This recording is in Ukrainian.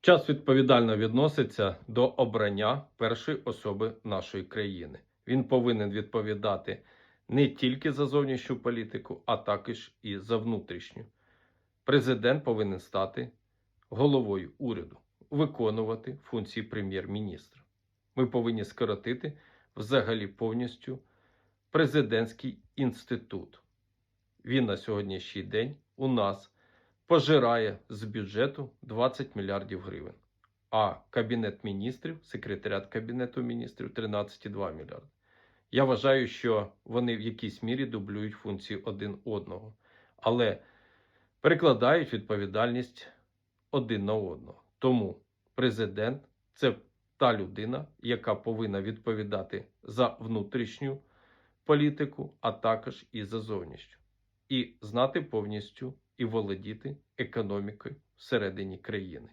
Час відповідально відноситься до обрання першої особи нашої країни. Він повинен відповідати не тільки за зовнішню політику, а також і за внутрішню. Президент повинен стати головою уряду, виконувати функції прем'єр-міністра. Ми повинні скоротити взагалі повністю президентський інститут. Він на сьогоднішній день у нас пожирає з бюджету 20 мільярдів гривень, а Кабінет міністрів, секретаріат Кабінету міністрів 13,2 мільярди. Я вважаю, що вони в якійсь мірі дублюють функції один одного, але перекладають відповідальність один на одного. Тому президент це та людина, яка повинна відповідати за внутрішню політику, а також і за зовнішню, і знати повністю і володіти економікою всередині країни.